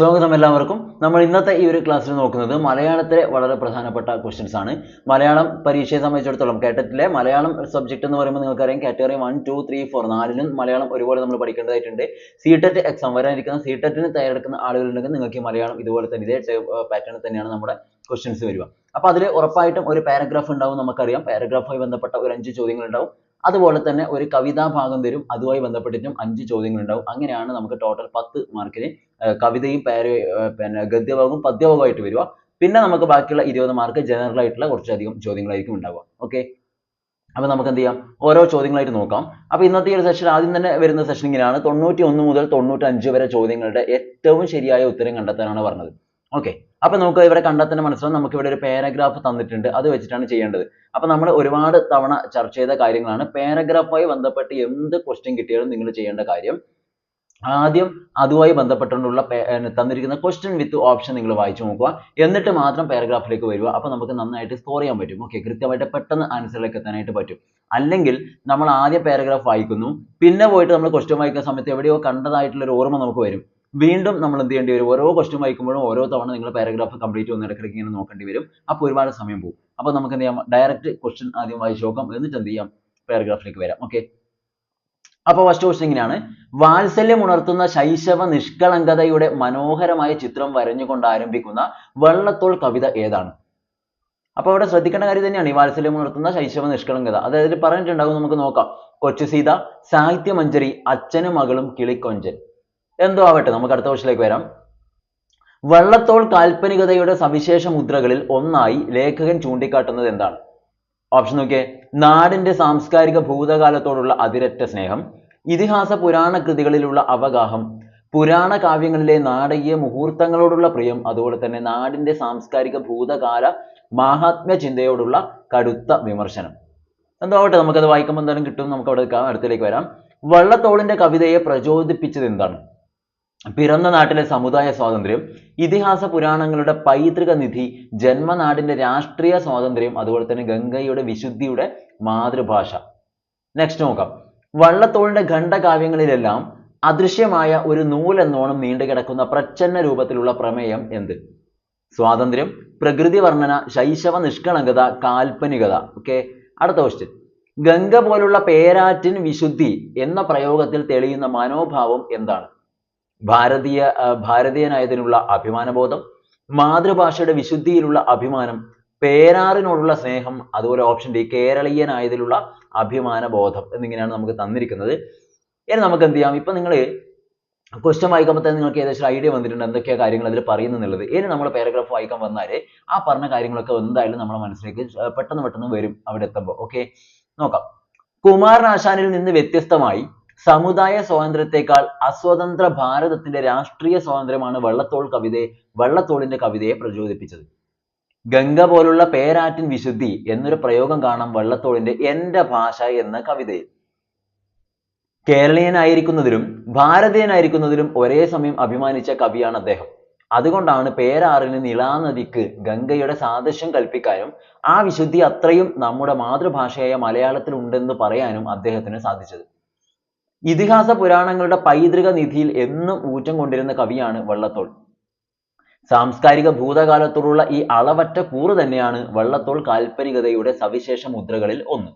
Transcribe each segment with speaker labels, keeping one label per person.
Speaker 1: സ്വാഗതം എല്ലാവർക്കും. നമ്മൾ ഇന്നത്തെ ഈ ഒരു ക്ലാസ്സിൽ നോക്കുന്നത് മലയാളത്തിലെ വളരെ പ്രധാനപ്പെട്ട ക്വസ്റ്റ്യൻസ് ആണ്. മലയാളം പരീക്ഷയെ സംബന്ധിച്ചിടത്തോളം കേട്ടറ്റിലെ മലയാളം സബ്ജക്ട് എന്ന് പറയുമ്പോൾ നിങ്ങൾക്കറിയാം category one two three four നാലിലും Malayalam ഒരുപോലെ നമ്മൾ പഠിക്കേണ്ടതായിട്ടുണ്ട്. സി ടെറ്റ് എക്സാം വരാനിരിക്കുന്ന സി ടെറ്റിന് തയ്യാറെടുക്കുന്ന ആളുകളുണ്ടെങ്കിൽ നിങ്ങൾക്ക് മലയാളം ഇതുപോലെ തന്നെ ഇതേ പാറ്റേണിൽ തന്നെയാണ് നമ്മുടെ ക്വസ്റ്റ്യൻസ് വരിക. അപ്പോൾ അതിൽ ഉറപ്പായിട്ടും ഒരു പാരഗ്രാഫ് ഉണ്ടാവും നമുക്കറിയാം. പാരഗ്രാഫുമായി ബന്ധപ്പെട്ട ഒരു അഞ്ച് ചോദ്യങ്ങൾ ഉണ്ടാവും. അതുപോലെ തന്നെ ഒരു കവിതാ ഭാഗം വരും. അതുമായി ബന്ധപ്പെട്ടിട്ടും അഞ്ച് ചോദ്യങ്ങൾ ഉണ്ടാവും അങ്ങനെയാണ് നമുക്ക് ടോട്ടൽ പത്ത് മാർക്കിന് കവിതയും പാര പിന്നെ ഗദ്യഭാഗവും പദ്യഭാഗമായിട്ട് വരിക. പിന്നെ നമുക്ക് ബാക്കിയുള്ള ഇരുപത് മാർക്ക് ജനറൽ ആയിട്ടുള്ള കുറച്ചധികം ചോദ്യങ്ങളായിരിക്കും ഉണ്ടാവുക. ഓക്കെ അപ്പൊ നമുക്ക് എന്ത് ചെയ്യാം? ഓരോ ചോദ്യങ്ങളായിട്ട് നോക്കാം. അപ്പൊ ഇന്നത്തെ ഈ ഒരു സെഷൻ ആദ്യം തന്നെ വരുന്ന സെഷൻ ഇങ്ങനെയാണ്. തൊണ്ണൂറ്റി ഒന്ന് മുതൽ തൊണ്ണൂറ്റി അഞ്ച് വരെ ചോദ്യങ്ങളുടെ ഏറ്റവും ശരിയായ ഉത്തരം കണ്ടെത്താനാണ് പറഞ്ഞത്. ഓക്കെ അപ്പൊ നമുക്ക് ഇവിടെ കണ്ടാൽ തന്നെ മനസ്സിലാവും നമുക്ക് ഇവിടെ ഒരു പാരഗ്രാഫ് തന്നിട്ടുണ്ട്. അത് വെച്ചിട്ടാണ് ചെയ്യേണ്ടത്. അപ്പൊ നമ്മൾ ഒരുപാട് തവണ ചർച്ച ചെയ്ത കാര്യങ്ങളാണ്. പാരഗ്രാഫുമായി ബന്ധപ്പെട്ട് എന്ത് ക്വസ്റ്റ്യൻ കിട്ടിയാലും നിങ്ങൾ ചെയ്യേണ്ട കാര്യം ആദ്യം അതുമായി ബന്ധപ്പെട്ടുകൊണ്ടുള്ള തന്നിരിക്കുന്ന ക്വസ്റ്റ്യൻ വിത്ത് ഓപ്ഷൻ നിങ്ങൾ വായിച്ചു നോക്കുക. എന്നിട്ട് മാത്രം പാരഗ്രാഫിലേക്ക് വരിക. അപ്പോൾ നമുക്ക് നന്നായിട്ട് സ്കോർ ചെയ്യാൻ പറ്റും. ഓക്കെ കൃത്യമായിട്ട് പെട്ടെന്ന് ആൻസറിലേക്ക് എത്താനായിട്ട് പറ്റും. അല്ലെങ്കിൽ നമ്മൾ ആദ്യം പാരഗ്രാഫ് വായിക്കുന്നു. പിന്നെ പോയിട്ട് നമ്മൾ ക്വസ്റ്റ്യൻ വായിക്കുന്ന സമയത്ത് എവിടെയോ കണ്ടതായിട്ടുള്ള ഒരു ഓർമ്മ നമുക്ക് വരും. വീണ്ടും നമ്മൾ എന്ത് ചെയ്യേണ്ടി വരും? ഓരോ ക്വസ്റ്റ്യൻ വായിക്കുമ്പോഴും ഓരോ തവണ നിങ്ങൾ പാരഗ്രാഫ് കംപ്ലീറ്റ് ഒന്ന് ഇടയ്ക്കിടയ്ക്ക് ഇങ്ങനെ നോക്കേണ്ടി വരും. അപ്പോൾ ഒരുപാട് സമയം പോകും. അപ്പോൾ നമുക്ക് എന്ത് ചെയ്യാം? ഡയറക്റ്റ് ക്വസ്റ്റ്യൻ ആദ്യം വായിച്ചു നോക്കാം. എന്നിട്ട് എന്ത് ചെയ്യാം? പാരഗ്രാഫിലേക്ക് വരാം. ഓക്കെ അപ്പോൾ ഫസ്റ്റ് ക്വസ്റ്റ്യൻ ഇങ്ങനെയാണ്. വാത്സല്യം ഉണർത്തുന്ന ശൈശവ നിഷ്കളങ്കതയുടെ മനോഹരമായ ചിത്രം വരഞ്ഞുകൊണ്ട് ആരംഭിക്കുന്ന വള്ളത്തോൾ കവിത ഏതാണ്? അപ്പോൾ അവിടെ ശ്രദ്ധിക്കേണ്ട കാര്യം തന്നെയാണ്. ഈ വാത്സല്യം ഉണർത്തുന്ന ശൈശവ നിഷ്കളങ്കത. അതായത് പറഞ്ഞിട്ടുണ്ടാകും നമുക്ക് നോക്കാം. കൊച്ചു സീത സാഹിത്യമഞ്ജരി അച്ഛനും മകളും കിളിക്കൊഞ്ചൻ. എന്തോ ആവട്ടെ നമുക്ക് അടുത്ത ക്വസ്റ്റിലേക്ക് വരാം. വള്ളത്തോൾ കാൽപ്പനികതയുടെ സവിശേഷ മുദ്രകളിൽ ഒന്നായി ലേഖകൻ ചൂണ്ടിക്കാട്ടുന്നത് എന്താണ്? ഓപ്ഷൻ നോക്കിയേ. നാടിന്റെ സാംസ്കാരിക ഭൂതകാലത്തോടുള്ള അതിരറ്റ സ്നേഹം ഇതിഹാസ പുരാണ കൃതികളിലുള്ള അവഗാഹം പുരാണ കാവ്യങ്ങളിലെ നാടകീയ മുഹൂർത്തങ്ങളോടുള്ള പ്രിയം അതുപോലെ തന്നെ നാടിന്റെ സാംസ്കാരിക ഭൂതകാല മാഹാത്മ്യ ചിന്തയോടുള്ള കടുത്ത വിമർശനം. എന്താവട്ടെ നമുക്കത് വായിക്കുമ്പോൾ എന്തായാലും കിട്ടും. നമുക്ക് അവിടെ അടുത്തേക്ക് വരാം. വള്ളത്തോളിന്റെ കവിതയെ പ്രചോദിപ്പിച്ചത് എന്താണ്? പിറന്ന നാട്ടിലെ സമുദായ സ്വാതന്ത്ര്യം ഇതിഹാസ പുരാണങ്ങളുടെ പൈതൃക നിധി ജന്മനാടിന്റെ രാഷ്ട്രീയ സ്വാതന്ത്ര്യം അതുപോലെ തന്നെ ഗംഗയുടെ വിശുദ്ധിയുടെ മാതൃഭാഷ. നെക്സ്റ്റ് നോക്കാം. വള്ളത്തോളിന്റെ ഖണ്ഡകാവ്യങ്ങളിലെല്ലാം അദൃശ്യമായ ഒരു നൂലെന്നോണം നീണ്ടുകിടക്കുന്ന പ്രച്ഛന്ന രൂപത്തിലുള്ള പ്രമേയം എന്ത്? സ്വാതന്ത്ര്യം പ്രകൃതി വർണന ശൈശവ നിഷ്കളങ്കത കാൽപ്പനികത. ഓക്കെ അടുത്ത ക്വസ്റ്റ്യൻ ഗംഗ പോലുള്ള പേരാറ്റിൻ വിശുദ്ധി എന്ന പ്രയോഗത്തിൽ തെളിയുന്ന മനോഭാവം എന്താണ്? ഭാരതീയ ഭാരതീയനായതിനുള്ള അഭിമാനബോധം മാതൃഭാഷയുടെ വിശുദ്ധിയിലുള്ള അഭിമാനം പേരാറിനോടുള്ള സ്നേഹം അതുപോലെ ഓപ്ഷൻ ഡി കേരളീയനായതിലുള്ള അഭിമാനബോധം എന്നിങ്ങനെയാണ് നമുക്ക് തന്നിരിക്കുന്നത്. ഇനി നമുക്ക് എന്ത് ചെയ്യാം? ഇപ്പൊ നിങ്ങൾ ക്വസ്റ്റ്യൻ വായിക്കുമ്പോൾ തന്നെ നിങ്ങൾക്ക് ഏകദേശം ഐഡിയ വന്നിട്ടുണ്ട് എന്തൊക്കെയാ കാര്യങ്ങൾ അതിൽ പറയുന്നുള്ളത് ഇനി നമ്മൾ പാരഗ്രാഫ് വായിക്കാൻ വന്നാൽ ആ പറഞ്ഞ കാര്യങ്ങളൊക്കെ എന്തായാലും നമ്മുടെ മനസ്സിലേക്ക് പെട്ടെന്ന് പെട്ടെന്ന് വരും അവിടെ എത്തുമ്പോൾ ഓക്കെ നോക്കാം. കുമാരനാശാനിൽ നിന്ന് വ്യത്യസ്തമായി സമുദായ സ്വാതന്ത്ര്യത്തെക്കാൾ അസ്വതന്ത്ര ഭാരതത്തിന്റെ രാഷ്ട്രീയ സ്വാതന്ത്ര്യമാണ് വള്ളത്തോൾ കവിതയെ വള്ളത്തോളിന്റെ കവിതയെ പ്രചോദിപ്പിച്ചത്. ഗംഗ പോലുള്ള പേരാറ്റിൻ വിശുദ്ധി എന്നൊരു പ്രയോഗം കാണാം വള്ളത്തോളിന്റെ എന്റെ ഭാഷ എന്ന കവിതയിൽ. കേരളീയനായിരിക്കുന്നതിലും ഭാരതീയനായിരിക്കുന്നതിലും ഒരേ സമയം അഭിമാനിച്ച കവിയാണ് അദ്ദേഹം. അതുകൊണ്ടാണ് പേരാറിന് നിളാനദിക്ക് ഗംഗയുടെ സാദൃശ്യം കൽപ്പിക്കാനും ആ വിശുദ്ധി അത്രയും നമ്മുടെ മാതൃഭാഷയായ മലയാളത്തിൽ ഉണ്ടെന്ന് പറയാനും അദ്ദേഹത്തിന് സാധിച്ചത്. ഇതിഹാസ പുരാണങ്ങളുടെ പൈതൃക നിധിയിൽ എന്നും ഊറ്റം കൊണ്ടിരുന്ന കവിയാണ് വള്ളത്തോൾ. സാംസ്കാരിക ഭൂതകാലത്തോടുള്ള ഈ അളവറ്റ കൂറ് തന്നെയാണ് വള്ളത്തോൾ കാൽപ്പനികതയുടെ സവിശേഷ മുദ്രകളിൽ ഒന്ന്.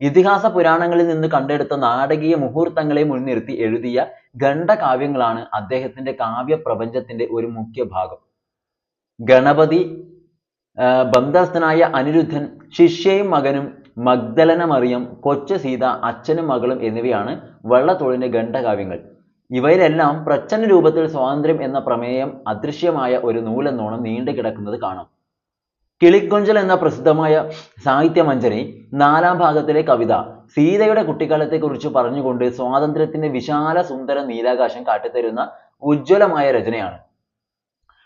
Speaker 1: ഇതിഹാസ പുരാണങ്ങളിൽ നിന്ന് കണ്ടെടുത്ത നാടകീയ മുഹൂർത്തങ്ങളെ മുൻനിർത്തി എഴുതിയ ഖണ്ഡകാവ്യങ്ങളാണ് അദ്ദേഹത്തിന്റെ കാവ്യപ്രപഞ്ചത്തിന്റെ ഒരു മുഖ്യ ഭാഗം. ഗണപതി ബന്ധസ്ഥനായ അനിരുദ്ധൻ ശിഷ്യയും മകനും മഗ്ദലന മറിയം കൊച്ചു സീത അച്ഛനും മകളും എന്നിവയാണ് വള്ളത്തോളിന്റെ ഖണ്ഡകാവ്യങ്ങൾ. ഇവയിലെല്ലാം പ്രച്ഛന്ന രൂപത്തിൽ സ്വാതന്ത്ര്യം എന്ന പ്രമേയം അദൃശ്യമായ ഒരു നൂലെന്നോണം നീണ്ടു കിടക്കുന്നത് കാണാം. കിളിക്കൊഞ്ചൽ എന്ന പ്രസിദ്ധമായ സാഹിത്യമഞ്ജരി നാലാം ഭാഗത്തിലെ കവിത സീതയുടെ കുട്ടിക്കാലത്തെക്കുറിച്ച് പറഞ്ഞുകൊണ്ട് സ്വാതന്ത്ര്യത്തിന്റെ വിശാല സുന്ദര നീലാകാശം കാട്ടിത്തരുന്ന ഉജ്ജ്വലമായ രചനയാണ്.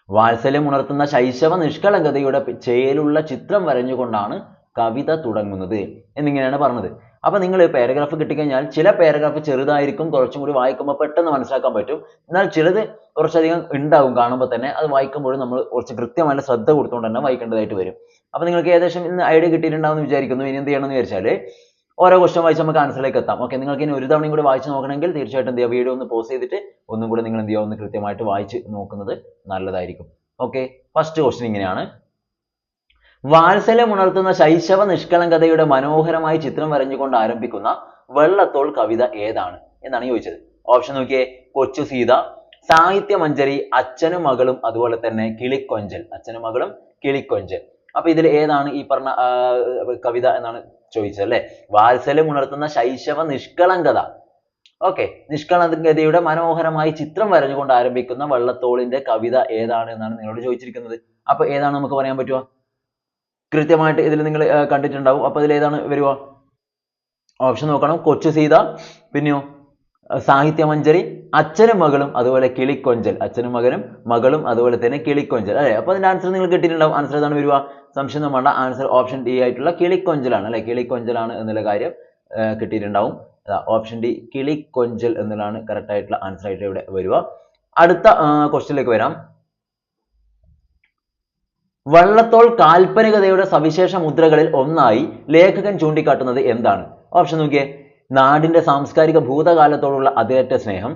Speaker 1: വാത്സല്യം ഉണർത്തുന്ന ശൈശവ നിഷ്കളങ്കതയുടെ ചേലുള്ള ചിത്രം വരഞ്ഞുകൊണ്ടാണ് കവിത തുടങ്ങുന്നത് എന്നിങ്ങനെയാണ് പറഞ്ഞത്. അപ്പൊ നിങ്ങൾ പാരഗ്രാഫ് കിട്ടിക്കഴിഞ്ഞാൽ ചില പാരഗ്രാഫ് ചെറുതായിരിക്കും കുറച്ചും കൂടി വായിക്കുമ്പോൾ പെട്ടെന്ന് മനസ്സിലാക്കാൻ പറ്റും. എന്നാൽ ചിലത് കുറച്ചധികം ഉണ്ടാവും കാണുമ്പോൾ തന്നെ അത് വായിക്കുമ്പോഴും നമ്മൾ കുറച്ച് കൃത്യമായിട്ട് ശ്രദ്ധ കൊടുത്തുകൊണ്ട് തന്നെ വായിക്കേണ്ടതായിട്ട് വരും. അപ്പൊ നിങ്ങൾക്ക് ഏകദേശം ഇന്ന് ഐഡിയ കിട്ടിയിട്ടുണ്ടാവും എന്ന് വിചാരിക്കുന്നു. ഇനി എന്ത് ചെയ്യണമെന്ന് വിചാരിച്ചാൽ ഓരോ ക്വസ്റ്റ്യൻ വായിച്ച് നമുക്ക് ആൻസറിലേക്ക് എത്താം. ഓക്കെ നിങ്ങൾക്ക് ഇനി ഒരു തവണയും കൂടി വായിച്ച് നോക്കണമെങ്കിൽ തീർച്ചയായിട്ടും എന്ത് വീഡിയോ ഒന്ന് പോസ് ചെയ്തിട്ട് ഒന്നും കൂടി നിങ്ങൾ എന്ത് ചെയ്യുക ഒന്ന് കൃത്യമായിട്ട് വായിച്ച് നോക്കുന്നത് നല്ലതായിരിക്കും. ഓക്കെ ഫസ്റ്റ് ക്വസ്റ്റ്യൻ ഇങ്ങനെയാണ്. വാത്സല്യം ഉണർത്തുന്ന ശൈശവ നിഷ്കളങ്കതയുടെ മനോഹരമായ ചിത്രം വരഞ്ഞുകൊണ്ട് ആരംഭിക്കുന്ന വെള്ളത്തോൾ കവിത ഏതാണ് എന്നാണ് ചോദിച്ചത്. ഓപ്ഷൻ നോക്കിയേ കൊച്ചു സീത സാഹിത്യമഞ്ജരി അച്ഛനും മകളും അതുപോലെ തന്നെ കിളിക്കൊഞ്ചൽ. അച്ഛനും മകളും കിളിക്കൊഞ്ചൽ. അപ്പൊ ഇതിൽ ഏതാണ് ഈ പറഞ്ഞ കവിത എന്നാണ് ചോദിച്ചത് അല്ലെ? വാത്സല്യം ഉണർത്തുന്ന ശൈശവ നിഷ്കളങ്കത. ഓക്കെ നിഷ്കളങ്കതയുടെ മനോഹരമായ ചിത്രം വരഞ്ഞുകൊണ്ട് ആരംഭിക്കുന്ന വള്ളത്തോളിന്റെ കവിത ഏതാണ് എന്നാണ് നിങ്ങളോട് ചോദിച്ചിരിക്കുന്നത്. അപ്പൊ ഏതാണ് നമുക്ക് പറയാൻ പറ്റുക? കൃത്യമായിട്ട് ഇതിൽ നിങ്ങൾ കണ്ടിട്ടുണ്ടാവും. അപ്പോൾ ഇതിൽ ഏതാണ് വരിക? ഓപ്ഷൻ നോക്കണം. കൊച്ചു സീത പിന്നെയോ അഹ് സാഹിത്യമഞ്ജരി അച്ഛനും മകളും അതുപോലെ കിളിക്കൊഞ്ചൽ. അച്ഛനും മകനും മകളും അതുപോലെ തന്നെ കിളിക്കൊഞ്ചൽ. അല്ലേ? അപ്പൊ അതിന്റെ ആൻസർ നിങ്ങൾ കിട്ടിയിട്ടുണ്ടാവും. ആൻസർ ഏതാണ് വരിക? സംശയം വേണ്ട. ആൻസർ ഓപ്ഷൻ ഡി ആയിട്ടുള്ള കിളിക്കൊഞ്ചലാണ്. അല്ലെ? കിളിക്കൊഞ്ചലാണ് എന്നുള്ള കാര്യം കിട്ടിയിട്ടുണ്ടാവും. ഓപ്ഷൻ ഡി കിളിക്കൊഞ്ചൽ എന്നുള്ളതാണ് കറക്റ്റ് ആയിട്ടുള്ള ആൻസർ ആയിട്ട് ഇവിടെ വരിക. അടുത്ത ക്വസ്റ്റ്യനിലേക്ക് വരാം. വള്ളത്തോൾ കാൽപ്പനികതയുടെ സവിശേഷ മുദ്രകളിൽ ഒന്നായി ലേഖകൻ ചൂണ്ടിക്കാട്ടുന്നത് എന്താണ്? ഓപ്ഷൻ നോക്കിയേ. നാടിന്റെ സാംസ്കാരിക ഭൂതകാലത്തോടുള്ള അതിരറ്റ സ്നേഹം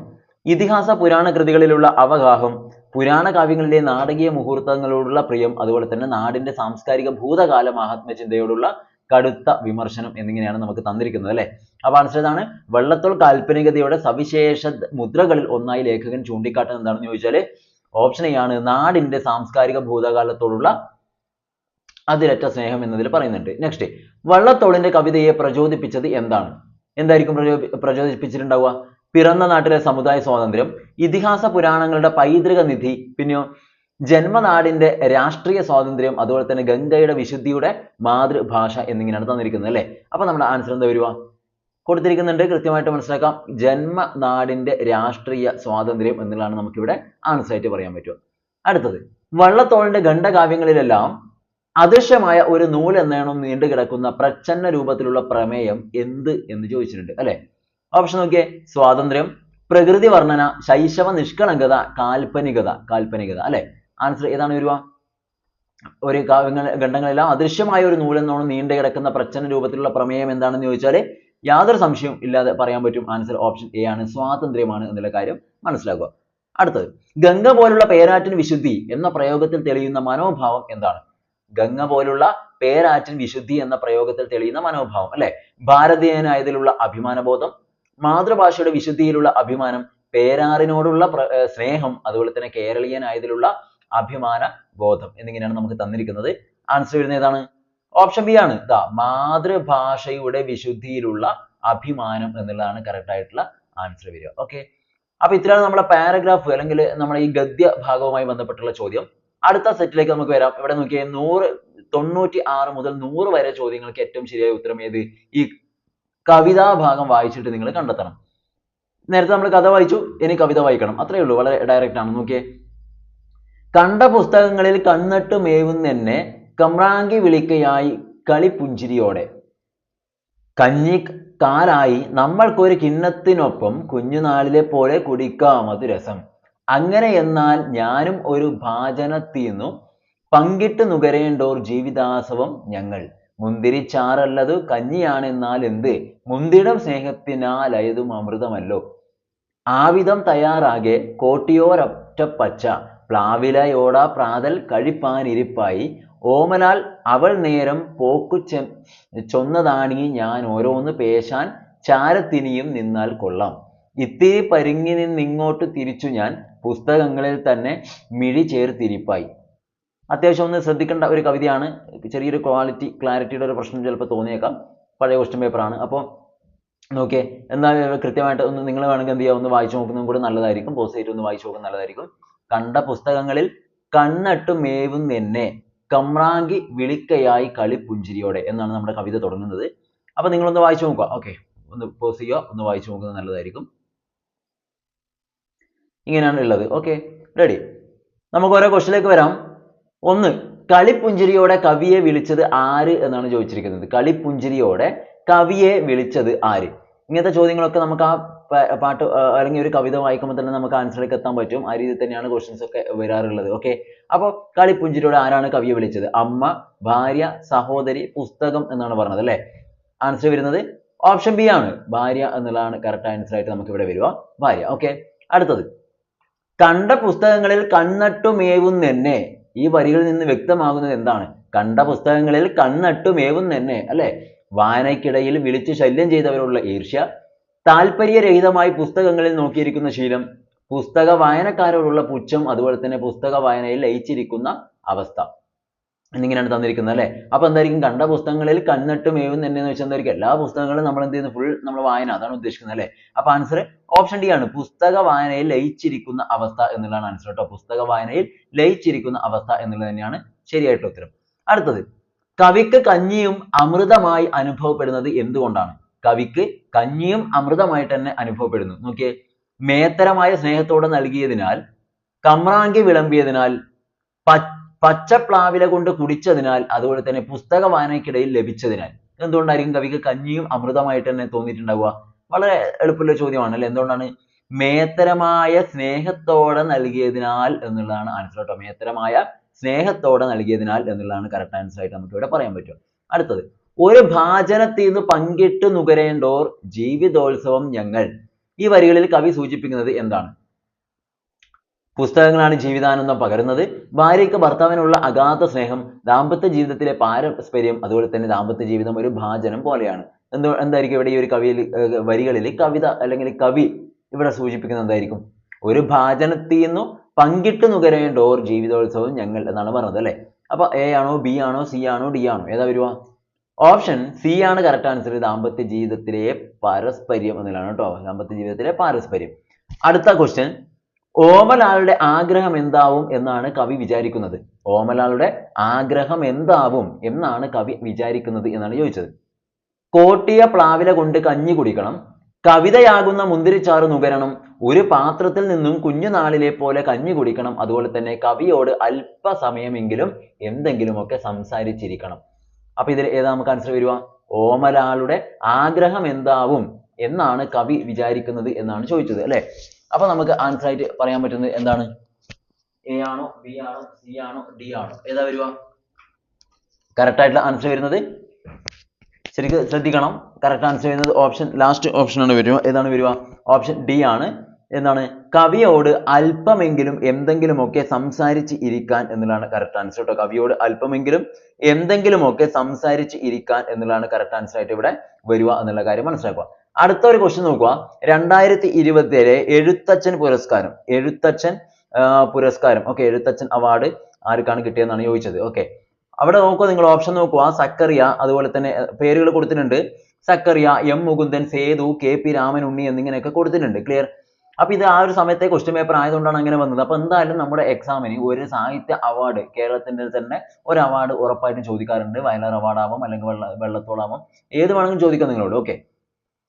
Speaker 1: ഇതിഹാസ പുരാണ കൃതികളിലുള്ള അവഗാഹം പുരാണ കാവ്യങ്ങളിലെ നാടകീയ മുഹൂർത്തങ്ങളോടുള്ള പ്രിയം അതുപോലെ തന്നെ നാടിന്റെ സാംസ്കാരിക ഭൂതകാല മഹാത്മ്യ ചിന്തയോടുള്ള കടുത്ത വിമർശനം എന്നിങ്ങനെയാണ് നമുക്ക് തന്നിരിക്കുന്നത് അല്ലെ? അപ്പൊ ആൻസർ ഇതാണ്. വള്ളത്തോൾ കാൽപ്പനികതയുടെ സവിശേഷ മുദ്രകളിൽ ഒന്നായി ലേഖകൻ ചൂണ്ടിക്കാട്ടുന്നത് എന്താണെന്ന് ചോദിച്ചാൽ ഓപ്ഷൻ എ ആണ്. നാടിന്റെ സാംസ്കാരിക ഭൂതകാലത്തോടുള്ള അതിരറ്റ സ്നേഹം എന്നതിൽ പറയുന്നുണ്ട്. നെക്സ്റ്റ് വള്ളത്തോളിന്റെ കവിതയെ പ്രചോദിപ്പിച്ചത് എന്താണ്? എന്തായിരിക്കും പ്രചോ- പ്രചോദിപ്പിച്ചിട്ടുണ്ടാവുക? പിറന്ന നാട്ടിലെ സമുദായ സ്വാതന്ത്ര്യം ഇതിഹാസ പുരാണങ്ങളുടെ പൈതൃക നിധി പിന്നെയോ ജന്മനാടിന്റെ രാഷ്ട്രീയ സ്വാതന്ത്ര്യം അതുപോലെ തന്നെ ഗംഗയുടെ വിശുദ്ധിയുടെ മാതൃഭാഷ എന്നിങ്ങനെയാണ് തന്നിരിക്കുന്നത് അല്ലേ? അപ്പൊ നമ്മുടെ ആൻസർ എന്താ വരിക? കൊടുത്തിരിക്കുന്നുണ്ട്. കൃത്യമായിട്ട് മനസ്സിലാക്കാം. ജന്മനാടിന്റെ രാഷ്ട്രീയ സ്വാതന്ത്ര്യം എന്നുള്ളതാണ് നമുക്കിവിടെ ആൻസർ ആയിട്ട് പറയാൻ പറ്റുക. അടുത്തത് വള്ളത്തോളിന്റെ ഖണ്ഡകാവ്യങ്ങളിലെല്ലാം അദൃശ്യമായ ഒരു എന്നേണം നീണ്ടു കിടക്കുന്ന പ്രച്ഛന്ന രൂപത്തിലുള്ള പ്രമേയം എന്ത് എന്ന് ചോദിച്ചിട്ടുണ്ട് അല്ലെ? ഓപ്ഷൻ നോക്കിയേ. സ്വാതന്ത്ര്യം പ്രകൃതി വർണന ശൈശവ നിഷ്കളങ്കത കാൽപ്പനികത കാൽപ്പനികത അല്ലെ? ആൻസർ ഏതാണ് വരിക? ഒരു കാവ്യങ്ങൾ ഖണ്ഡങ്ങളെല്ലാം അദൃശ്യമായ ഒരു നൂലെന്നോണം നീണ്ടു കിടക്കുന്ന പ്രച്ഛന്ന രൂപത്തിലുള്ള പ്രമേയം എന്താണെന്ന് ചോദിച്ചാൽ യാതൊരു സംശയവും ഇല്ലാതെ പറയാൻ പറ്റും ആൻസർ ഓപ്ഷൻ എ ആണ് സ്വാതന്ത്ര്യമാണ് എന്നുള്ള കാര്യം മനസ്സിലാക്കുക. അടുത്തത് ഗംഗ പോലുള്ള പേരാറ്റിൻ വിശുദ്ധി എന്ന പ്രയോഗത്തിൽ തെളിയുന്ന മനോഭാവം എന്താണ്? ഗംഗ പോലുള്ള പേരാറ്റിൻ വിശുദ്ധി എന്ന പ്രയോഗത്തിൽ തെളിയുന്ന മനോഭാവം അല്ലെ? ഭാരതീയനായതിലുള്ള അഭിമാനബോധം മാതൃഭാഷയുടെ വിശുദ്ധിയിലുള്ള അഭിമാനം പേരാറിനോടുള്ള സ്നേഹം അതുപോലെ തന്നെ കേരളീയനായതിലുള്ള അഭിമാന ബോധം എന്നിങ്ങനെയാണ് നമുക്ക് തന്നിരിക്കുന്നത്. ആൻസർ വരുന്നത് ഏതാണ്? ഓപ്ഷൻ ബി ആണ്. ദ മാതൃഭാഷയുടെ വിശുദ്ധിയിലുള്ള അഭിമാനം എന്നുള്ളതാണ് correct ആയിട്ടുള്ള ആൻസർ വരിക. ഓക്കെ അപ്പൊ ഇത്രയാണ് നമ്മുടെ പാരഗ്രാഫ് അല്ലെങ്കിൽ നമ്മുടെ ഈ ഗദ്യ ഭാഗവുമായി ബന്ധപ്പെട്ടുള്ള ചോദ്യം. അടുത്ത സെറ്റിലേക്ക് നമുക്ക് വരാം. ഇവിടെ നോക്കിയേ നൂറ് തൊണ്ണൂറ്റി ആറ് മുതൽ നൂറ് വരെ ചോദ്യങ്ങൾക്ക് ഏറ്റവും ശരിയായ ഉത്തരം ഏത്? ഈ കവിതാ ഭാഗം വായിച്ചിട്ട് നിങ്ങൾ കണ്ടെത്തണം. നേരത്തെ നമ്മൾ കഥ വായിച്ചു ഇനി കവിത വായിക്കണം. അത്രയേ ഉള്ളൂ വളരെ ഡയറക്റ്റ് ആണ്. നോക്കിയേ. കണ്ട പുസ്തകങ്ങളിൽ കണ്ണിട്ട് മേവുന്നെന്നെ കമ്രാങ്കി വിളിക്കയായി കളിപുഞ്ചിരിയോടെ. കഞ്ഞി കാലായി നമ്മൾക്കൊരു കിണ്ണത്തിനൊപ്പം കുഞ്ഞുനാളിലെ പോലെ കുടിക്കാം അത് രസം. അങ്ങനെ എന്നാൽ ഞാനും ഒരു ഭാചനത്തിന്നു പങ്കിട്ട് നുകരേണ്ടോർ ജീവിതാസവം ഞങ്ങൾ. മുന്തിരിച്ചാറല്ലതു കഞ്ഞിയാണെന്നാൽ എന്ത്? മുന്തിടം സ്നേഹത്തിനാലയതും അമൃതമല്ലോ. ആവിധം തയ്യാറാകെ കോട്ടിയോരൊറ്റ പച്ച പ്ലാവിലയോട പ്രാതൽ കഴിപ്പാനിരിപ്പായി. ഓമലാൽ അവൾ നേരം പോക്കു ചെ ചൊന്നതാണീ ഞാൻ ഓരോന്ന് പേശാൻ ചാരത്തിനിയും നിന്നാൽ കൊള്ളാം. ഇത്തിരി പരിങ്ങി നിന്നിങ്ങോട്ട് തിരിച്ചു ഞാൻ പുസ്തകങ്ങളിൽ തന്നെ മിഴി ചേർത്തിരിപ്പായി. അത്യാവശ്യം ഒന്ന് ശ്രദ്ധിക്കേണ്ട ഒരു കവിതയാണ്. ചെറിയൊരു ക്വാളിറ്റി ക്ലാരിറ്റിയുടെ ഒരു പ്രശ്നം ചിലപ്പോൾ തോന്നിയേക്കാം. പഴയ ക്വസ്റ്റ്യൻ പേപ്പറാണ് അപ്പോൾ നോക്കിയേ എന്നാൽ കൃത്യമായിട്ട് ഒന്ന് നിങ്ങൾ വേണമെങ്കിൽ എന്ത് ചെയ്യുക ഒന്ന് വായിച്ചു നോക്കുന്നതും കൂടെ നല്ലതായിരിക്കും. പോസ് ചെയ്തിട്ട് ഒന്ന് വായിച്ചു നോക്കുന്നത് നല്ലതായിരിക്കും. കണ്ട പുസ്തകങ്ങളിൽ കണ്ണട്ടു മേവും മേവുന്നെന്നെ കമ്രാങ്കി വിളിക്കയായി കളിപ്പുഞ്ചിരിയോടെ എന്നാണ് നമ്മുടെ കവിത തുടങ്ങുന്നത്. അപ്പൊ നിങ്ങളൊന്ന് വായിച്ചു നോക്കുക. ഓക്കെ ഒന്ന് പോസ് ചെയ്യുക. ഒന്ന് വായിച്ചു നോക്കുന്നത് നല്ലതായിരിക്കും. ഇങ്ങനെയാണ് ഉള്ളത്. ഓക്കെ റെഡി നമുക്ക് ഓരോ ക്വസ്റ്റിലേക്ക് വരാം. ഒന്ന് കളിപ്പുഞ്ചിരിയോടെ കവിയെ വിളിച്ചത് ആര് എന്നാണ് ചോദിച്ചിരിക്കുന്നത്. കളിപ്പുഞ്ചിരിയോടെ കവിയെ വിളിച്ചത് ആര്? ഇങ്ങനത്തെ ചോദ്യങ്ങളൊക്കെ നമുക്ക് ആ പാട്ട് അല്ലെങ്കിൽ ഒരു കവിത വായിക്കുമ്പോൾ തന്നെ നമുക്ക് ആൻസറിലേക്ക് എത്താൻ പറ്റും. ആ രീതിയിൽ തന്നെയാണ് ക്വസ്റ്റ്യൻസ് ഒക്കെ വരാറുള്ളത്. ഓക്കെ അപ്പോൾ കളിപ്പുഞ്ചിരിയോട് ആരാണ് കവിയെ വിളിച്ചത്? അമ്മ ഭാര്യ സഹോദരി പുസ്തകം എന്നാണ് പറഞ്ഞത് അല്ലേ? ആൻസർ വരുന്നത് ഓപ്ഷൻ ബി ആണ്. ഭാര്യ എന്നുള്ളതാണ് കറക്റ്റ് ആൻസർ ആയിട്ട് നമുക്ക് ഇവിടെ വരിക. ഭാര്യ. ഓക്കെ അടുത്തത്. കണ്ട പുസ്തകങ്ങളിൽ കണ്ണട്ടുമേവുന്നെന്നെ ഈ വരികളിൽ നിന്ന് വ്യക്തമാകുന്നത് എന്താണ്? കണ്ട പുസ്തകങ്ങളിൽ കണ്ണട്ടുമേവുന്നെന്നെ അല്ലേ? വായനയ്ക്കിടയിൽ വിളിച്ചു ശല്യം ചെയ്തവരുള്ള ഈർഷ്യ താല്പര്യരഹിതമായി പുസ്തകങ്ങളിൽ നോക്കിയിരിക്കുന്ന ശീലം പുസ്തക വായനക്കാരോടുള്ള പുച്ഛം അതുപോലെ തന്നെ പുസ്തക വായനയിൽ ലയിച്ചിരിക്കുന്ന അവസ്ഥ എന്നിങ്ങനെയാണ് തന്നിരിക്കുന്നത് അല്ലേ? അപ്പൊ എന്തായിരിക്കും? കണ്ട പുസ്തകങ്ങളിൽ കണ്ണിട്ട് മേവും തന്നെ എന്ന് വെച്ചാൽ എന്തായിരിക്കും? എല്ലാ പുസ്തകങ്ങളും നമ്മൾ എന്ത് ചെയ്യുന്നു? ഫുൾ നമ്മൾ വായന അതാണ് ഉദ്ദേശിക്കുന്നത് അല്ലേ? അപ്പൊ ആൻസർ ഓപ്ഷൻ ഡി ആണ്. പുസ്തക വായനയിൽ ലയിച്ചിരിക്കുന്ന അവസ്ഥ എന്നുള്ളതാണ് ആൻസർ കേട്ടോ പുസ്തക വായനയിൽ ലയിച്ചിരിക്കുന്ന അവസ്ഥ എന്നുള്ളത് തന്നെയാണ് ശരിയായിട്ടുള്ള ഉത്തരം. അടുത്തത് കവിക്ക് കഞ്ഞിയും അമൃതമായി അനുഭവപ്പെടുന്നത് എന്തുകൊണ്ടാണ്? കവിക്ക് കഞ്ഞിയും അമൃതമായിട്ട് തന്നെ അനുഭവപ്പെടുന്നു. നോക്കിയേ മേത്തരമായ സ്നേഹത്തോടെ നൽകിയതിനാൽ കമ്രാങ്കി വിളമ്പിയതിനാൽ പച്ചപ്ലാവില കൊണ്ട് കുടിച്ചതിനാൽ അതുപോലെ തന്നെ പുസ്തക വായനയ്ക്കിടയിൽ ലഭിച്ചതിനാൽ. എന്തുകൊണ്ടായിരിക്കും കവിക്ക് കഞ്ഞിയും അമൃതമായിട്ട് തന്നെ തോന്നിയിട്ടുണ്ടാവുക? വളരെ എളുപ്പമുള്ള ചോദ്യമാണ് അല്ലേ? എന്തുകൊണ്ടാണ് മേത്തരമായ സ്നേഹത്തോടെ നൽകിയതിനാൽ എന്നുള്ളതാണ് ആൻസർ കേട്ടോ മേത്തരമായ സ്നേഹത്തോടെ നൽകിയതിനാൽ എന്നുള്ളതാണ് കറക്റ്റ് ആൻസർ ആയിട്ട് നമുക്ക് ഇവിടെ പറയാൻ പറ്റും അടുത്തത് ഒരു ഭാചനത്തിൽ നിന്ന് പങ്കിട്ട് നുകരേണ്ടോർ ജീവിതോത്സവം ഞങ്ങൾ. ഈ വരികളിൽ കവി സൂചിപ്പിക്കുന്നത് എന്താണ്? പുസ്തകങ്ങളാണ് ജീവിതാനന്ദം പകരുന്നത്. ഭാര്യയ്ക്ക് ഭർത്താവിനുള്ള അഗാധ സ്നേഹം ദാമ്പത്യ ജീവിതത്തിലെ പാരസ്പര്യം അതുപോലെ തന്നെ ദാമ്പത്യ ജീവിതം ഒരു ഭാചനം പോലെയാണ്. എന്തോ എന്തായിരിക്കും ഇവിടെ ഈ ഒരു കവിയിൽ വരികളിൽ കവിത അല്ലെങ്കിൽ കവി ഇവിടെ സൂചിപ്പിക്കുന്നത് എന്തായിരിക്കും? ഒരു ഭാചനത്തിൽ നിന്നു പങ്കിട്ട് നുകരേണ്ടോർ ജീവിതോത്സവം ഞങ്ങൾ എന്നാണ് പറഞ്ഞത് അല്ലേ? അപ്പൊ എ ആണോ ബി ആണോ സി ആണോ ഡി ആണോ? ഏതാ വരുക? ഓപ്ഷൻ സി ആണ് കറക്റ്റ് ആൻസർ ദാമ്പത്യ ജീവിതത്തിലെ പാരസ്പര്യം എന്നുള്ളതാണ് കേട്ടോ. ദാമ്പത്യ ജീവിതത്തിലെ പാരസ്പര്യം. അടുത്ത ക്വസ്റ്റ്യൻ ഓമലാളുടെ ആഗ്രഹം എന്താവും എന്നാണ് കവി വിചാരിക്കുന്നത്. ഓമലാളുടെ ആഗ്രഹം എന്താവും എന്നാണ് കവി വിചാരിക്കുന്നത് എന്നാണ് ചോദിച്ചത്. കോട്ടിയ പ്ലാവില കൊണ്ട് കഞ്ഞി കുടിക്കണം. കവിതയാകുന്ന മുന്തിരിച്ചാറ് നുകരണം. ഒരു പാത്രത്തിൽ നിന്നും കുഞ്ഞുനാളിലെ പോലെ കഞ്ഞി കുടിക്കണം. അതുപോലെ തന്നെ കവിയോട് അല്പസമയമെങ്കിലും എന്തെങ്കിലുമൊക്കെ സംസാരിച്ചിരിക്കണം. അപ്പൊ ഇതിൽ ഏതാ നമുക്ക് ആൻസർ വരിക ഓമലാളുടെ ആഗ്രഹം എന്താവും എന്നാണ് കവി വിചാരിക്കുന്നത് എന്നാണ് ചോദിച്ചത് അല്ലെ? അപ്പൊ നമുക്ക് ആൻസർ ആയിട്ട് പറയാൻ പറ്റുന്നത് എന്താണ്? എ ആണോ ബി ആണോ സി ആണോ ഡി ആണോ? ഏതാ വരിക കറക്റ്റ് ആയിട്ടുള്ള ആൻസർ വരുന്നത്? ശരിക്ക് ശ്രദ്ധിക്കണം. കറക്റ്റ് ആൻസർ വരുന്നത് ഓപ്ഷൻ ലാസ്റ്റ് ഓപ്ഷൻ ആണ് വരിക ഏതാണ് വരിക ഓപ്ഷൻ ഡി ആണ്. എന്താണ്? കവിയോട് അല്പമെങ്കിലും എന്തെങ്കിലും ഒക്കെ സംസാരിച്ച് ഇരിക്കാൻ എന്നുള്ളതാണ് കറക്റ്റ് ആൻസർ ട്ടോ. കവിയോട് അല്പമെങ്കിലും എന്തെങ്കിലും ഒക്കെ സംസാരിച്ച് ഇരിക്കാൻ എന്നുള്ളതാണ് കറക്റ്റ് ആൻസർ ആയിട്ട് ഇവിടെ വരിക എന്നുള്ള കാര്യം മനസ്സിലാക്കുക. അടുത്ത ഒരു ക്വസ്റ്റ്യൻ നോക്കുക. രണ്ടായിരത്തി ഇരുപത്തിയേഴ് എഴുത്തച്ഛൻ പുരസ്കാരം. എഴുത്തച്ഛൻ ആഹ് പുരസ്കാരം. ഓക്കെ എഴുത്തച്ഛൻ അവാർഡ് ആർക്കാണ് കിട്ടിയതെന്നാണ് ചോദിച്ചത്. ഓക്കെ അവിടെ നോക്കുക നിങ്ങൾ ഓപ്ഷൻ നോക്കുക. സക്കറിയ അതുപോലെ തന്നെ പേരുകൾ കൊടുത്തിട്ടുണ്ട്. സക്കറിയ എം മുകുന്ദൻ സേതു പി രാമൻ ഉണ്ണി എന്നിങ്ങനെയൊക്കെ കൊടുത്തിട്ടുണ്ട്. ക്ലിയർ അപ്പൊ ഇത് ആ ഒരു സമയത്തെ ക്വസ്റ്റ്യൻ പേപ്പർ ആയതുകൊണ്ടാണ് അങ്ങനെ വന്നത്. അപ്പോൾ എന്തായാലും നമ്മുടെ എക്സാമിന് ഒരു സാഹിത്യ അവാർഡ് കേരളത്തിന്റെ തന്നെ ഒരു അവാർഡ് ഉറപ്പായിട്ടും ചോദിക്കാറുണ്ട്. വയലാർ അവാർഡ് ആവാം അല്ലെങ്കിൽ വെള്ള വെള്ളത്തോളാവാം ഏത് വേണമെങ്കിലും ചോദിക്കാം നിങ്ങളോട്. ഓക്കെ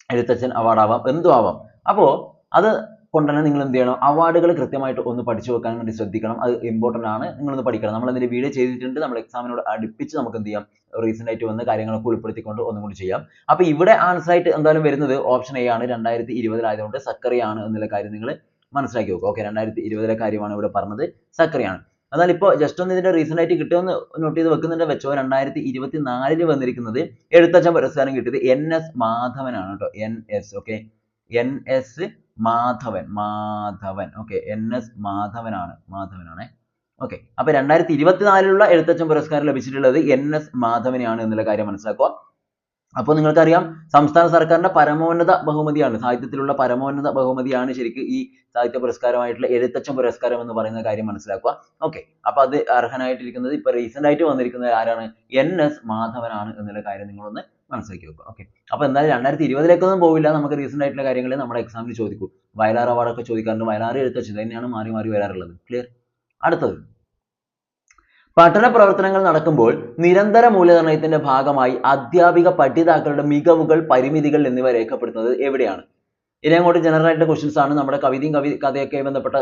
Speaker 1: എഴുത്തച്ഛൻ അവാർഡ് ആവാം എന്തും ആവാം. അപ്പോ അത് കൊണ്ട് തന്നെ നിങ്ങൾ എന്ത് ചെയ്യണം? അവാർഡുകൾ കൃത്യമായിട്ട് ഒന്ന് പഠിച്ചു വെക്കാൻ വേണ്ടി ശ്രദ്ധിക്കണം. അത് ഇമ്പോർട്ടന്റ് ആണ്. നിങ്ങളൊന്ന് പഠിക്കണം. നമ്മൾ അതിന്റെ വീഡിയോ ചെയ്തിട്ടുണ്ട്. നമ്മൾ എക്സാമിനോട് അടുപ്പിച്ച് നമുക്ക് എന്ത് ചെയ്യാം? റീസെന്റ് ആയിട്ട് വന്ന കാര്യങ്ങളൊക്കെ ഉൾപ്പെടുത്തിക്കൊണ്ട് ഒന്നും കൂടി ചെയ്യാം. അപ്പോൾ ഇവിടെ ആൻസർ ആയിട്ട് എന്തായാലും വരുന്നത് ഓപ്ഷൻ എ ആണ്. രണ്ടായിരത്തി ഇരുപതിലായതുകൊണ്ട് സക്കറിയാണ് എന്നുള്ള കാര്യം നിങ്ങൾ മനസ്സിലാക്കി വെക്കുക. ഓക്കെ രണ്ടായിരത്തി ഇരുപതിലെ കാര്യമാണ് ഇവിടെ പറഞ്ഞത്. സക്കറിയാണ്. എന്നാൽ ഇപ്പോൾ ജസ്റ്റ് ഒന്ന് ഇതിന്റെ റീസെന്റ് ആയിട്ട് കിട്ടുമെന്ന് നോട്ട് ചെയ്ത് വെക്കുന്നുണ്ട്. വെച്ചോ രണ്ടായിരത്തി ഇരുപത്തി നാലിൽ വന്നിരിക്കുന്നത് എഴുത്തച്ഛൻ പുരസ്കാരം കിട്ടിയത് എൻ എസ് മാധവനാണ് കേട്ടോ. N S okay N S Madhavan Madhavan. Okay N S മാധവനാണ് മാധവനാണ്. ഓക്കെ അപ്പൊ രണ്ടായിരത്തി ഇരുപത്തിനാലിലുള്ള എഴുത്തച്ഛൻ പുരസ്കാരം ലഭിച്ചിട്ടുള്ളത് എൻ എസ് മാധവനെയാണ് എന്നുള്ള കാര്യം മനസ്സിലാക്കുക. അപ്പോൾ നിങ്ങൾക്കറിയാം സംസ്ഥാന സർക്കാരിന്റെ പരമോന്നത ബഹുമതിയാണ് സാഹിത്യത്തിലുള്ള പരമോന്നത ബഹുമതിയാണ് ശരിക്കും ഈ സാഹിത്യ പുരസ്കാരമായിട്ടുള്ള എഴുത്തച്ഛൻ പുരസ്കാരം എന്ന് പറയുന്ന കാര്യം മനസ്സിലാക്കുക. ഓക്കെ അപ്പൊ അത് അർഹനായിട്ടിരിക്കുന്നത് ഇപ്പൊ റീസെന്റ് ആയിട്ട് വന്നിരിക്കുന്നത് ആരാണ്? എൻ എസ് മാധവനാണ് എന്നുള്ള കാര്യം നിങ്ങളൊന്ന് മനസ്സിലാക്കി വെക്കുക. ഓക്കെ അപ്പൊ എന്തായാലും രണ്ടായിരത്തി ഇരുപതിലേക്കൊന്നും പോവില്ല. നമുക്ക് റീസെന്റ് ആയിട്ടുള്ള കാര്യങ്ങൾ നമ്മുടെ എക്സാമിൽ ചോദിക്കും. വയലാർ അവാർഡ് ഒക്കെ ചോദിക്കാറുണ്ട്. വയലാർ എഴുത്തച്ഛൻ തന്നെയാണ് മാറി മാറി വരാറുള്ളത് ക്ലിയർ അടുത്തത്. പഠന പ്രവർത്തനങ്ങൾ നടക്കുമ്പോൾ നിരന്തര മൂല്യനിർണയത്തിന്റെ ഭാഗമായി അധ്യാപിക പഠിതാക്കളുടെ മികവുകൾ പരിമിതികൾ എന്നിവ രേഖപ്പെടുത്തുന്നത് എവിടെയാണ്? ഇനി അങ്ങോട്ട് ജനറൽ ആയിട്ടുള്ള ക്വസ്റ്റ്യൻസ് ആണ്. നമ്മുടെ കവിതയും കവി കഥയൊക്കെ ബന്ധപ്പെട്ട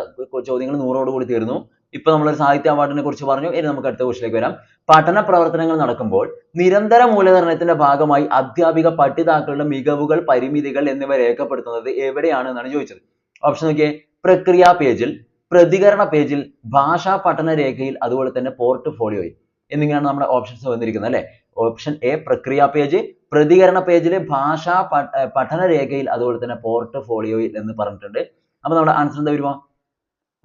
Speaker 1: ചോദ്യങ്ങൾ നൂറോട് കൂടി തീർന്നു. ഇപ്പൊ നമ്മളൊരു സാഹിത്യ അവാർഡിനെ കുറിച്ച് പറഞ്ഞു. ഇനി നമുക്ക് അടുത്ത ക്വസ്റ്റിലേക്ക് വരാം. പഠന പ്രവർത്തനങ്ങൾ നടക്കുമ്പോൾ നിരന്തര മൂല്യനിർണയത്തിന്റെ ഭാഗമായി അധ്യാപിക പഠിതാക്കളുടെ മികവുകൾ പരിമിതികൾ എന്നിവ രേഖപ്പെടുത്തുന്നത് എവിടെയാണ് എന്നാണ് ചോദിച്ചത്? ഓപ്ഷൻ നോക്കിയേ. പ്രക്രിയ പേജിൽ പ്രതികരണ പേജിൽ ഭാഷാ പഠന രേഖയിൽ അതുപോലെ തന്നെ പോർട്ട്ഫോളിയോയിൽ എന്നിങ്ങനെയാണ് നമ്മുടെ ഓപ്ഷൻസ് വന്നിരിക്കുന്നത് അല്ലേ? ഓപ്ഷൻ എ പ്രക്രിയ പേജ് പ്രതികരണ പേജിൽ ഭാഷാ പഠന രേഖയിൽ അതുപോലെ തന്നെ പോർട്ട്ഫോളിയോയിൽ എന്ന് പറഞ്ഞിട്ടുണ്ട്. അപ്പൊ നമ്മുടെ ആൻസർ എന്താ വരുമോ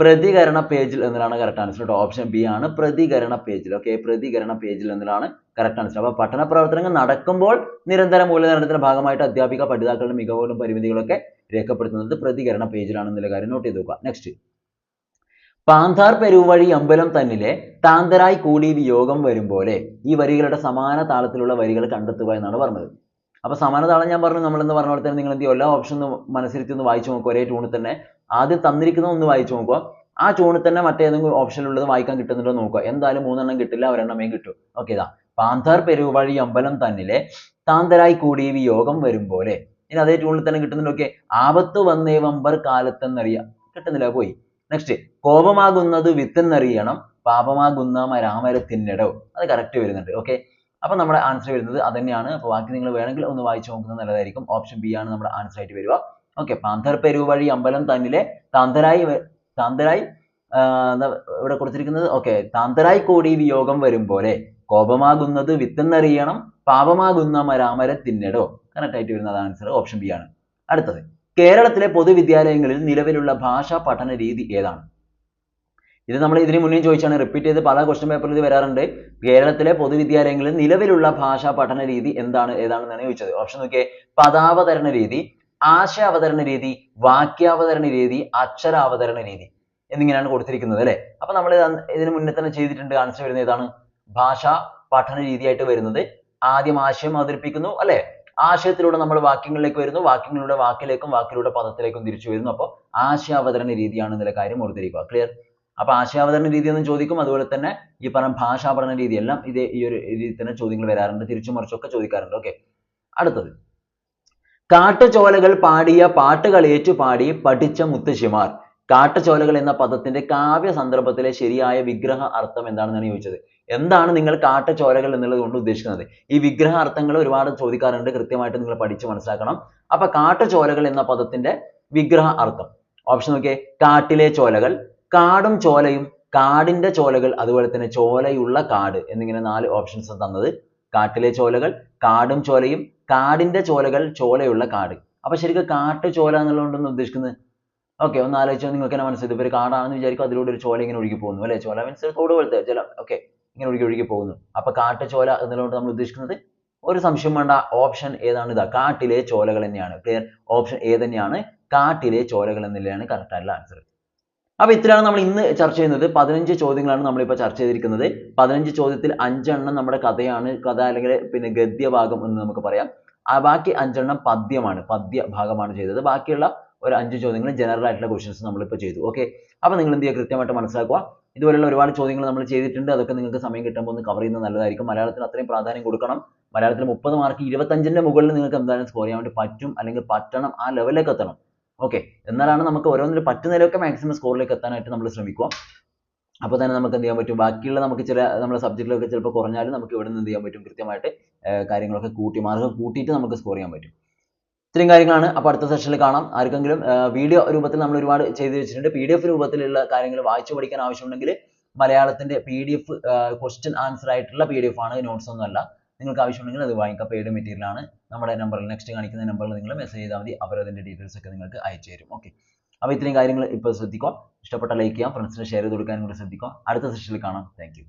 Speaker 1: പ്രതികരണ പേജിൽ എന്നതാണ് കറക്റ്റ് ആൻസർ കേട്ടോ ഓപ്ഷൻ ബി ആണ് പ്രതികരണ പേജിൽ ഓക്കെ പ്രതികരണ പേജിൽ എന്നതാണ് കറക്റ്റ് ആൻസർ അപ്പൊ പഠന പ്രവർത്തനങ്ങൾ നടക്കുമ്പോൾ നിരന്തര മൂല്യനിർണയത്തിന്റെ ഭാഗമായിട്ട് അധ്യാപിക പഠിതാക്കളുടെ മികവുകളും പരിമിതികളൊക്കെ രേഖപ്പെടുത്തുന്നത് പ്രതികരണ പേജിലാണെന്നുള്ള കാര്യം നോട്ട് ചെയ്ത് നോക്കുക നെക്സ്റ്റ് പാന്താർ പെരുവഴി അമ്പലം തന്നിലെ താന്തരായി കൂടി വിയോഗം വരും പോലെ ഈ വരികളുടെ സമാന താളത്തിലുള്ള വരികൾ കണ്ടെത്തുക എന്നാണ് പറഞ്ഞത്. അപ്പൊ സമാന താളം ഞാൻ പറഞ്ഞു നമ്മൾ എന്ന് പറഞ്ഞ പോലെ തന്നെ നിങ്ങൾ എന്ത് ചെയ്യും? എല്ലാ ഓപ്ഷൻ ഒന്ന് മനസ്സിരുത്തി ഒന്ന് വായിച്ചു നോക്കുക. ഒരേ ട്യൂണിൽ തന്നെ ആദ്യം തന്നിരിക്കുന്ന ഒന്ന് വായിച്ചു നോക്കുക. ആ ട്യൂണിൽ തന്നെ മറ്റേതെങ്കിലും ഓപ്ഷനിലുള്ളത് വായിക്കാൻ കിട്ടുന്നുണ്ടോ നോക്കുക. എന്തായാലും മൂന്നെണ്ണം കിട്ടില്ല ഒരെണ്ണമേ കിട്ടൂ. ഓക്കെ ഇതാ. പാന്താർ പെരുവഴി അമ്പലം തന്നിലെ താന്തരായി കൂടി വിയോഗം വരും പോലെ ഇനി അതേ ട്യൂണിൽ തന്നെ കിട്ടുന്നുണ്ട്. ഓക്കെ ആപത്ത് വന്നേ വമ്പർ കാലത്തെന്നറിയാം. കിട്ടുന്നില്ല പോയി. നെക്സ്റ്റ് കോപമാകുന്നത് വിത്തെന്നറിയണം പാപമാകുന്ന മരാമരത്തിന്നിടോ അത് കറക്റ്റ് വരുന്നുണ്ട് ഓക്കെ അപ്പൊ നമ്മുടെ ആൻസർ വരുന്നത് അത് തന്നെയാണ് അപ്പൊ ബാക്കി നിങ്ങൾ വേണമെങ്കിൽ ഒന്ന് വായിച്ചു നോക്കുന്നത് നല്ലതായിരിക്കും. ഓപ്ഷൻ ബി ആണ് നമ്മുടെ ആൻസർ ആയിട്ട് വരിക. പാന്തർ പെരുവഴി അമ്പലം തന്നിലെ താന്തരായി താന്തരായി ആഹ് ഇവിടെ കൊടുത്തിരിക്കുന്നത്? ഓക്കെ താന്തരായി കൂടി വിയോഗം വരും പോലെ. കോപമാകുന്നത് വിത്തെന്നറിയണം പാപമാകുന്ന മരാമര തിന്നിടവും കറക്റ്റ് ആയിട്ട് വരുന്നത് ആൻസർ ഓപ്ഷൻ ബി ആണ്. അടുത്തത്. കേരളത്തിലെ പൊതുവിദ്യാലയങ്ങളിൽ നിലവിലുള്ള ഭാഷാ പഠന രീതി ഏതാണ്? ഇത് നമ്മൾ ഇതിന് മുന്നേ ചോദിച്ചാണ്. റിപ്പീറ്റ് ചെയ്ത് പല ക്വസ്റ്റ്യൻ പേപ്പറിൽ ഇത് വരാറുണ്ട്. കേരളത്തിലെ പൊതുവിദ്യാലയങ്ങളിൽ നിലവിലുള്ള ഭാഷാ പഠന രീതി എന്താണ്? ഏതാണെന്നാണ് ചോദിച്ചത്. ഓപ്ഷൻ നോക്കിയേ. പദാവതരണ രീതി ആശയാവതരണ രീതി വാക്യാവതരണ രീതി അക്ഷരാവതരണ രീതി എന്നിങ്ങനെയാണ് കൊടുത്തിരിക്കുന്നത് അല്ലേ? അപ്പൊ നമ്മൾ ഇതിന് മുന്നേ തന്നെ ചെയ്തിട്ടുണ്ട്. ആൻസർ വരുന്നത് ഏതാണ്? ഭാഷാ പഠന രീതിയായിട്ട് വരുന്നത്. ആദ്യം ആശയം അവതരിപ്പിക്കുന്നു അല്ലെ? ആശയത്തിലൂടെ നമ്മൾ വാക്യങ്ങളിലേക്ക് വരുന്നു. വാക്യങ്ങളിലൂടെ വാക്കിലേക്കും വാക്കിലൂടെ പദത്തിലേക്കും തിരിച്ചു വരുന്നു. അപ്പോൾ ആശയാവതരണ രീതിയാണ് എന്നുള്ള കാര്യം ഓർത്തിരിക്കുക. ക്ലിയർ അപ്പൊ ആശയാവതരണ രീതി എന്നും ചോദിക്കും. അതുപോലെ തന്നെ ഈ പറഞ്ഞ ഭാഷാ പഠന രീതി എല്ലാം ഇതേ ഈ ഒരു രീതിയിൽ തന്നെ ചോദ്യങ്ങൾ വരാറുണ്ട്. തിരിച്ചു മറിച്ചൊക്കെ ചോദിക്കാറുണ്ട്. ഓക്കെ അടുത്തത്. കാട്ടുചോലകൾ പാടിയ പാട്ടുകൾ ഏറ്റുപാടി പഠിച്ച മുത്തശ്ശിമാർ. കാട്ടുചോലകൾ എന്ന പദത്തിന്റെ കാവ്യ സന്ദർഭത്തിലെ ശരിയായ വിഗ്രഹ അർത്ഥം എന്താണെന്നാണ് ചോദിച്ചത്. എന്താണ് നിങ്ങൾ കാട്ടുചോലകൾ എന്നുള്ളത് കൊണ്ട് ഉദ്ദേശിക്കുന്നത്? ഈ വിഗ്രഹ അർത്ഥങ്ങൾ ഒരുപാട് ചോദിക്കാറുണ്ട്. കൃത്യമായിട്ട് നിങ്ങൾ പഠിച്ചു മനസ്സിലാക്കണം. അപ്പൊ കാട്ടുചോലകൾ എന്ന പദത്തിന്റെ വിഗ്രഹ അർത്ഥം. ഓപ്ഷൻ നോക്കിയേ. കാട്ടിലെ ചോലകൾ കാടും ചോലയും കാടിന്റെ ചോലകൾ അതുപോലെ തന്നെ ചോലയുള്ള കാട് എന്നിങ്ങനെ നാല് ഓപ്ഷൻസ് തന്നത്. കാട്ടിലെ ചോലകൾ കാടും ചോലയും കാടിന്റെ ചോലകൾ ചോലയുള്ള കാട്. അപ്പൊ ശരിക്കും കാട്ടുചോല എന്നുള്ളത് കൊണ്ട് എന്താ ഉദ്ദേശിക്കുന്നത് ഓക്കെ ഒന്ന് ആലോചിച്ചാൽ നിങ്ങൾക്ക് തന്നെ മനസ്സിലായി. ഇപ്പൊ ഒരു കാടാണെന്ന് വിചാരിക്കും അതിലൂടെ ഒരു ചോല ഇങ്ങനെ ഒഴുകി പോകുന്നു അല്ലേ? ചോല മീൻസ് തോട് പോലത്തെ ജലം. ഓക്കെ ഇങ്ങനെ ഒഴുകി ഒഴുകി പോകുന്നു. അപ്പൊ കാട്ടുചോല ചോല എന്നുള്ളതുകൊണ്ട് നമ്മൾ ഉദ്ദേശിക്കുന്നത് ഒരു സംശയം വേണ്ട ഓപ്ഷൻ ഏതാണ് ഇതാ? കാട്ടിലെ ചോലകൾ തന്നെയാണ്. ക്ലിയർ ഓപ്ഷൻ ഏ തന്നെയാണ്. കാട്ടിലെ ചോലകൾ എന്നുള്ളതാണ് കറക്റ്റ് ആയിട്ടുള്ള ആൻസർ അപ്പൊ ഇത്രയാണ് നമ്മൾ ഇന്ന് ചർച്ച ചെയ്യുന്നത്. പതിനഞ്ച് ചോദ്യങ്ങളാണ് നമ്മളിപ്പോൾ ചർച്ച ചെയ്തിരിക്കുന്നത്. പതിനഞ്ച് ചോദ്യത്തിൽ അഞ്ചെണ്ണം നമ്മുടെ കഥയാണ് കഥ അല്ലെങ്കിൽ പിന്നെ ഗദ്യഭാഗം എന്ന് നമുക്ക് പറയാം. ആ ബാക്കി അഞ്ചെണ്ണം പദ്യമാണ് പദ്യ ഭാഗമാണ് ചെയ്തത്. ബാക്കിയുള്ള ഒരു അഞ്ച് ചോദ്യങ്ങൾ ജനറൽ ആയിട്ടുള്ള ക്വസ്റ്റ്യൻസ് നമ്മളിപ്പോൾ ചെയ്തു. ഓക്കെ അപ്പോൾ നിങ്ങൾ എന്ത് ചെയ്യുക? കൃത്യമായിട്ട് മനസ്സിലാക്കുക. ഇതുപോലുള്ള ഒരുപാട് ചോദ്യങ്ങൾ നമ്മൾ ചെയ്തിട്ടുണ്ട്. അതൊക്കെ നിങ്ങൾക്ക് സമയം കിട്ടുമ്പോൾ ഒന്ന് കവർ ചെയ്യുന്നത് നല്ലതായിരിക്കും. മലയാളത്തിന് അത്രയും പ്രാധാന്യം കൊടുക്കണം. മലയാളത്തിൽ മുപ്പത് മാർക്ക് ഇരുപത്തഞ്ചിന്റെ മുകളിൽ നിങ്ങൾക്ക് എന്തായാലും സ്കോർ ചെയ്യാൻ വേണ്ടി പറ്റും. അല്ലെങ്കിൽ പറ്റണം. ആ ലെവലിലേക്ക് എത്തണം. ഓക്കെ എന്നാലാണ് നമുക്ക് ഓരോന്നിലും പറ്റുന്നതിലൊക്കെ മാക്സിമം സ്കോറിലേക്ക് എത്താനായിട്ട് നമ്മൾ ശ്രമിക്കുക. അപ്പോൾ തന്നെ നമുക്ക് എന്ത് ചെയ്യാൻ പറ്റും? ബാക്കിയുള്ള നമുക്ക് ചില നമ്മുടെ സബ്ജക്റ്റിലൊക്കെ ചിലപ്പോൾ കുറഞ്ഞാലും നമുക്ക് ഇവിടെ നിന്ന് എന്ത് ചെയ്യാൻ പറ്റും? കൃത്യമായിട്ട് കാര്യങ്ങളൊക്കെ കൂട്ടി മാർക്ക് കൂട്ടിയിട്ട് നമുക്ക് സ്കോർ ചെയ്യാൻ പറ്റും. ഇത്രയും കാര്യങ്ങളാണ്. അപ്പോൾ അടുത്ത സെഷനിൽ കാണാം. ആർക്കെങ്കിലും വീഡിയോ രൂപത്തിൽ നമ്മൾ ഒരുപാട് ചെയ്തു വെച്ചിട്ടുണ്ട്. പി ഡി എഫ് രൂപത്തിലുള്ള കാര്യങ്ങൾ വായിച്ചു പഠിക്കാൻ ആവശ്യമുണ്ടെങ്കിൽ മലയാളത്തിന്റെ P D F question answer ആയിട്ടുള്ള പി ഡി എഫ് ആണ് നോട്ട്സ് ഒന്നും അല്ല. നിങ്ങൾക്ക് ആവശ്യമുണ്ടെങ്കിൽ അത് വാങ്ങിക്കാം പെയ്ഡ് മെറ്റീരിയൽ ആണ്. നമ്മുടെ നമ്പറിൽ നെക്സ്റ്റ് കാണിക്കുന്ന നമ്പറിൽ നിങ്ങൾ മെസ്സേജ് ചെയ്താൽ മതി. അവർ അതിന്റെ ഡീറ്റെയിൽസ് ഒക്കെ നിങ്ങൾക്ക് അയച്ചു തരും. ഓക്കെ അപ്പോൾ ഇത്രയും കാര്യങ്ങൾ ഇപ്പോൾ ശ്രദ്ധിക്കുക. ഇഷ്ടപ്പെട്ട ലൈക്ക് ചെയ്യാം. ഫ്രണ്ട്സിന് ഷെയർ ചെയ്ത് കൊടുക്കാനും കൂടി ശ്രദ്ധിക്കുക. അടുത്ത സെഷനിൽ കാണാം. താങ്ക്